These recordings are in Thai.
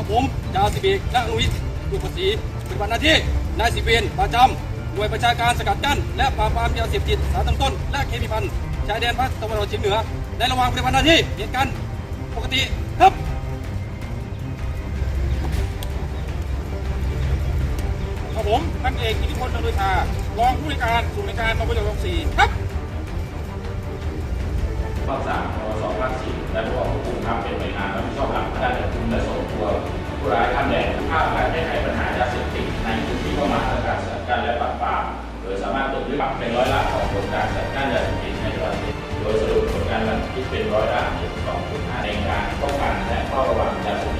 สิบเอกและอนุวิทย์อุปศรีปฏิบัติหน้าที่นายสิบเวรประจำหน่วยประชาการสกัดกั้น และปราบปรามยาเสพติดสารตั้งต้น และเคมีพันธ์ชายแดนภาคตะวันออกเฉียงเหนือในระหว่างปฏิบัติหน้าที่เหตุการณ์ปกติครับกับผมพันเอกอิทธิพลนนทารองผู้ในการศูนย์ในวยการมปยรสี่ครับภาคสามปสภาคสี่และผู้ควบคุมครับเป็นหน่วยงานรับผิดชอบหลักด้านจับกุมและส่ง ร้อยละของผลการสกัดกั้นยาเสพติดในประเทศโดยสรุปผลการบันทึกเป็นร้อยละ12.5ในการป้องกันและเฝ้าระวังยาเสพติด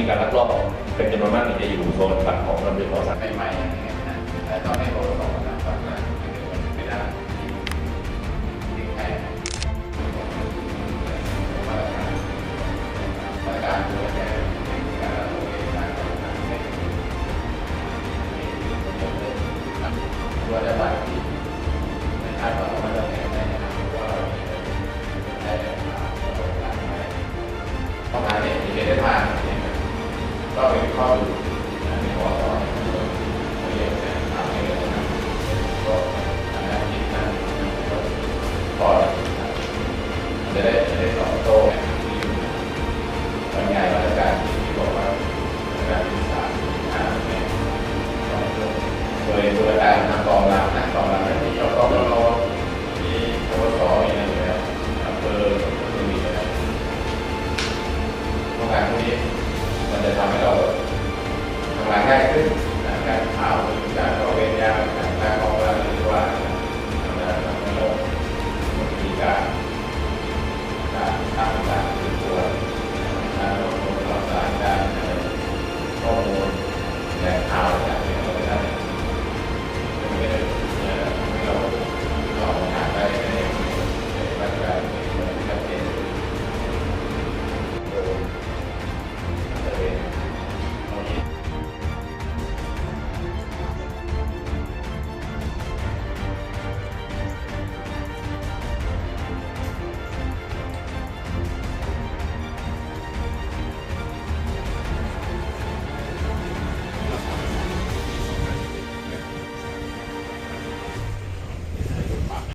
ีการลักลอบเป็นจำนวนมากถึงจะอยู่โซนฝั่งของลำเลียงของสัตว์ใหม่ๆอะไต่อให้บริษัท Tá bem, tá falou. cái đầu còn lại ngay